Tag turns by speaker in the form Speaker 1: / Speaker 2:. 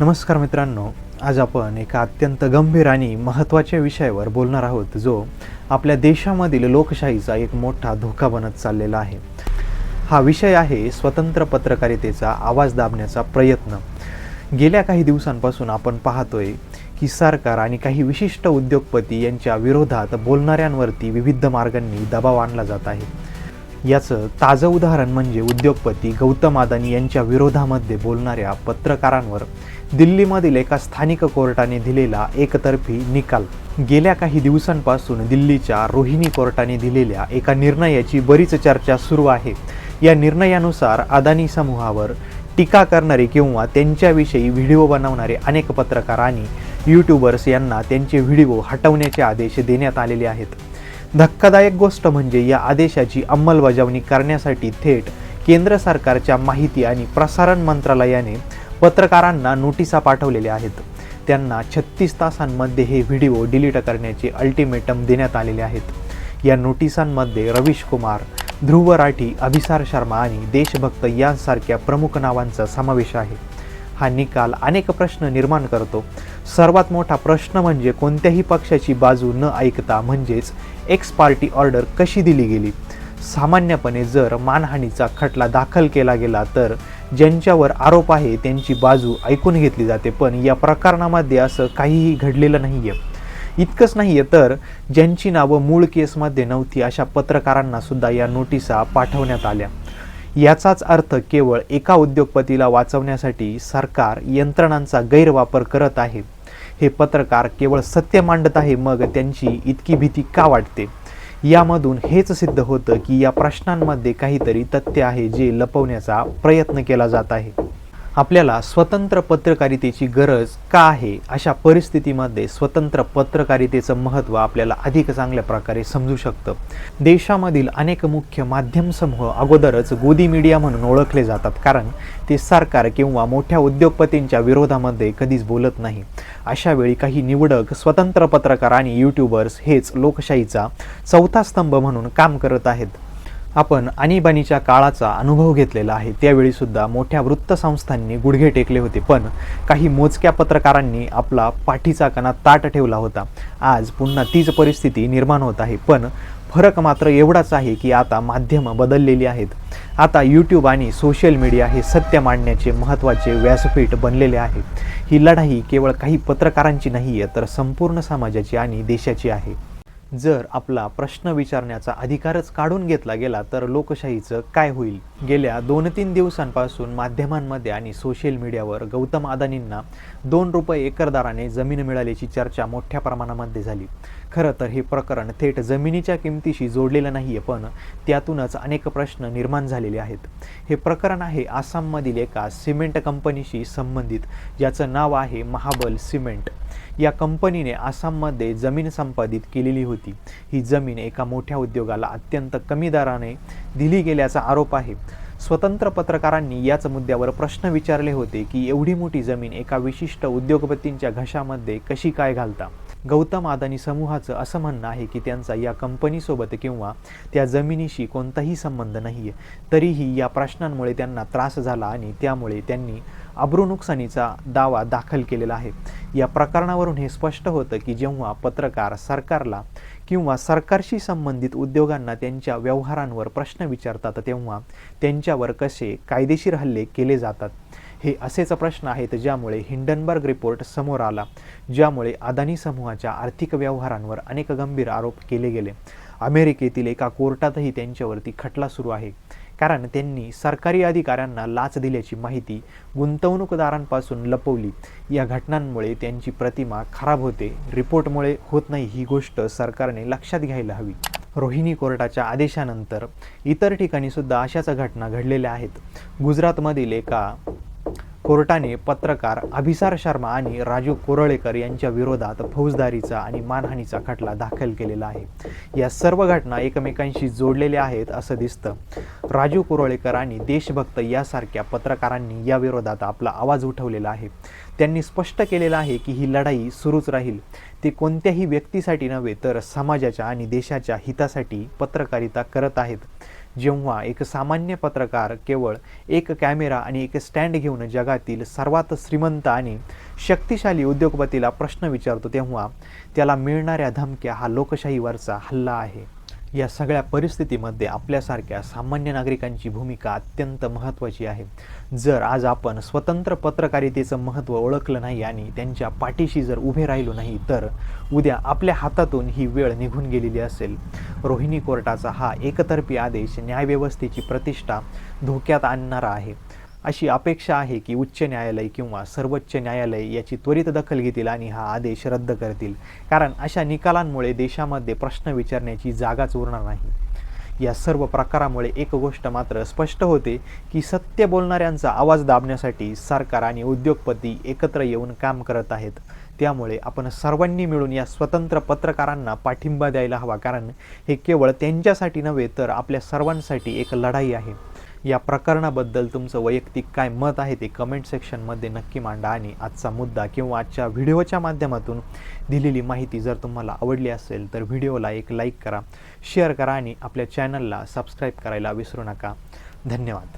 Speaker 1: नमस्कार मित्रांनो आज आपण एका अत्यंत गंभीर आणि महत्त्वाच्या विषयावर बोलणार आहोत जो आपल्या देशामधील लोकशाहीचा एक मोठा धोका बनत चाललेला आहे. हा विषय आहे स्वतंत्र पत्रकारितेचा आवाज दाबण्याचा प्रयत्न. गेल्या काही दिवसांपासून आपण पाहतोय की सरकार आणि काही विशिष्ट उद्योगपती यांच्या विरोधात बोलणाऱ्यांवरती विविध मार्गांनी दबाव आणला जात आहे. याचं ताजं उदाहरण म्हणजे उद्योगपती गौतम अदानी यांच्या विरोधामध्ये बोलणाऱ्या पत्रकारांवर दिल्लीमधील एका स्थानिक कोर्टाने दिलेला एकतर्फी निकाल. गेल्या काही दिवसांपासून दिल्लीच्या रोहिणी कोर्टाने दिलेल्या एका निर्णयाची बरीच चर्चा सुरू आहे. या निर्णयानुसार अदानी समूहावर टीका करणारे किंवा त्यांच्याविषयी व्हिडिओ बनवणारे अनेक पत्रकार आणि यूट्यूबर्स यांना त्यांचे व्हिडिओ हटवण्याचे आदेश देण्यात आलेले आहेत. धक्कादायक गोष्ट म्हणजे या आदेशाची अंमलबजावणी करण्यासाठी थेट केंद्र सरकारच्या माहिती आणि प्रसारण मंत्रालयाने पत्रकारांना नोटिसा पाठवलेल्या आहेत. त्यांना छत्तीस तासांमध्ये हे व्हिडिओ डिलीट करण्याचे अल्टिमेटम देण्यात आलेले आहेत. या नोटिसांमध्ये रवीश कुमार ध्रुव राठी अभिसार शर्मा आणि देशभक्त यांसारख्या प्रमुख नावांचा समावेश आहे. हा निकाल अनेक प्रश्न निर्माण करतो. सर्वात मोठा प्रश्न म्हणजे कोणत्याही पक्षाची बाजू न ऐकता म्हणजेच एक्स पार्टी ऑर्डर कशी दिली गेली? सामान्यपणे जर मानहानीचा खटला दाखल केला गेला तर ज्यांच्यावर आरोप आहे त्यांची बाजू ऐकून घेतली जाते पण या प्रकरणामध्ये असं काहीही घडलेलं नाही आहे इतकंच नाही आहे तर ज्यांची नावं मूळ केसमध्ये नव्हती अशा पत्रकारांना सुद्धा या नोटिसा पाठवण्यात आल्या. याचाच अर्थ केवळ एका उद्योगपतीला वाचवण्यासाठी सरकार यंत्रणांचा गैरवापर करत आहे. हे पत्रकार केवळ सत्य मांडत आहे मग त्यांची इतकी भीती का वाटते? यामधून हेच सिद्ध होतं की या प्रश्नांमध्ये काहीतरी तथ्य आहे जे लपवण्याचा प्रयत्न केला जात आहे. आपल्याला स्वतंत्र पत्रकारितेची गरज का आहे? अशा परिस्थितीमध्ये स्वतंत्र पत्रकारितेचं महत्त्व आपल्याला अधिक चांगल्या प्रकारे समजू शकतं. देशामधील अनेक मुख्य माध्यम समूह अगोदरच गोदी मीडिया म्हणून ओळखले जातात कारण ते सरकार किंवा मोठ्या उद्योगपतींच्या विरोधामध्ये कधीच बोलत नाही. अशा वेळी काही निवडक स्वतंत्र पत्रकार आणि यूट्यूबर्स हेच लोकशाहीचा चौथा स्तंभ म्हणून काम करत आहेत. आपण आणीबाणीच्या काळाचा अनुभव घेतलेला आहे. त्यावेळी सुद्धा मोठ्या वृत्तसंस्थांनी गुडघे टेकले होते. पण काही मोजक्या पत्रकारांनी आपला पाठीचा कणा ताट ठेवला होता. आज पुन्हा तीच परिस्थिती निर्माण होत आहे. पण फरक मात्र एवढाच आहे की आता माध्यमं बदललेली आहेत. आता यूट्यूब आणि सोशल मीडिया हे सत्य मांडण्याचे महत्त्वाचे व्यासपीठ बनलेले आहे. ही लढाई केवळ काही पत्रकारांची नाही आहे तर संपूर्ण समाजाची आणि देशाची आहे. जर आपला प्रश्न विचारण्याचा अधिकारच काढून घेतला गेला तर लोकशाहीचं काय होईल? गेल्या दोन तीन दिवसांपासून माध्यमांमध्ये आणि सोशल मीडियावर गौतम अदानींना दोन रुपये एकरदाराने जमीन मिळाल्याची चर्चा मोठ्या प्रमाणामध्ये झाली. खरं तर हे प्रकरण थेट जमिनीच्या किमतीशी जोडलेलं नाही आहे पण त्यातूनच अनेक प्रश्न निर्माण झालेले आहेत. हे प्रकरण आहे आसाममधील एका सिमेंट कंपनीशी संबंधित ज्याचं नाव आहे महाबल सिमेंट. या कंपनीने आसाममध्ये जमीन संपादित केलेली होती. ही जमीन एका मोठ्या उद्योगाला अत्यंत कमी दराने दिली गेल्याचा आरोप आहे. स्वतंत्र पत्रकारांनी याच मुद्द्यावर प्रश्न विचारले होते की एवढी मोठी जमीन एका विशिष्ट उद्योगपतींच्या घशामध्ये कशी काय घालता? गौतम अदानी समूहाचं असं म्हणणं आहे की त्यांचा या कंपनीसोबत किंवा त्या जमिनीशी कोणताही संबंध नाही आहे तरीही या प्रश्नांमुळे त्यांना त्रास झाला आणि त्यामुळे त्यांनी अब्रू नुकसानीचा दावा दाखल केलेला आहे. या प्रकरणावरून हे स्पष्ट होतं की जेव्हा पत्रकार सरकारला किंवा सरकारशी संबंधित उद्योगांना त्यांच्या व्यवहारांवर प्रश्न विचारतात तेव्हा त्यांच्यावर कसे कायदेशीर हल्ले केले जातात? हे असेच प्रश्न आहेत ज्यामुळे हिंडनबर्ग रिपोर्ट समोर आला ज्यामुळे अदानी समूहाच्या आर्थिक व्यवहारांवर अनेक गंभीर आरोप केले गेले. अमेरिकेतील एका कोर्टातही त्यांच्यावरती खटला सुरू आहे. कारण त्यांनी सरकारी अधिकाऱ्यांना लाच दिल्याची माहिती गुंतवणूकदारांपासून लपवली. या घटनांमुळे त्यांची प्रतिमा खराब होते. रिपोर्टमुळे होत नाही ही गोष्ट सरकारने लक्षात घ्यायला हवी. रोहिणी कोर्टाच्या आदेशानंतर इतर ठिकाणी सुद्धा अशाच घटना घडलेल्या आहेत. गुजरातमधील एका कोर्टाने पत्रकार अभिसार शर्मा आणि राजू कोरळेकर यांच्या विरोधात फौजदारीचा आणि मानहानीचा खटला दाखल केलेला आहे. या सर्व घटना एकमेकांशी जोडलेल्या आहेत असं दिसतं. राजू कोरळेकर आणि देशभक्त यासारख्या पत्रकारांनी या विरोधात आपला आवाज उठवलेला आहे. त्यांनी स्पष्ट केलेलं आहे की ही लढाई सुरूच राहील. ते कोणत्याही व्यक्तीसाठी नव्हे तर समाजाच्या आणि देशाच्या हितासाठी पत्रकारिता करत आहेत. जेव्हा एक सामान्य पत्रकार केवळ एक कॅमेरा आणि एक स्टँड घेऊन जगातील सर्वात श्रीमंत आणि शक्तिशाली उद्योगपतीला प्रश्न विचारतो तेव्हा त्याला मिळणाऱ्या धमक्या हा लोकशाहीवरचा हल्ला आहे. या सगळ्या परिस्थितीमध्ये आपल्यासारख्या सामान्य नागरिकांची भूमिका अत्यंत महत्त्वाची आहे. जर आज आपण स्वतंत्र पत्रकारितेचं महत्त्व ओळखलं नाही आणि त्यांच्या पाठीशी जर उभे राहिलो नाही तर उद्या आपल्या हातातून ही वेळ निघून गेलेली असेल. रोहिणी कोर्टाचा हा एकतर्फी आदेश न्यायव्यवस्थेची प्रतिष्ठा धोक्यात आणणारा आहे. अशी अपेक्षा आहे की उच्च न्यायालय किंवा सर्वोच्च न्यायालय याची त्वरित दखल घेतील आणि हा आदेश रद्द करतील. कारण अशा निकालांमुळे देशामध्ये प्रश्न विचारण्याची जागाच उरणार नाही. या सर्व प्रकारामुळे एक गोष्ट मात्र स्पष्ट होते की सत्य बोलणाऱ्यांचा आवाज दाबण्यासाठी सरकार आणि उद्योगपती एकत्र येऊन काम करत आहेत. त्यामुळे आपण सर्वांनी मिळून या स्वतंत्र पत्रकारांना पाठिंबा द्यायला हवा. कारण हे केवळ त्यांच्यासाठी नव्हे तर आपल्या सर्वांसाठी एक लढाई आहे. या प्रकरणाबद्दल तुमचं वैयक्तिक काय मत आहे ते कमेंट सेक्शनमध्ये नक्की मांडा आणि आजचा मुद्दा किंवा आजच्या व्हिडिओच्या माध्यमातून दिलेली माहिती जर तुम्हाला आवडली असेल तर व्हिडिओला एक लाईक करा शेअर करा आणि आपल्या चॅनलला सबस्क्राईब करायला विसरू नका. धन्यवाद.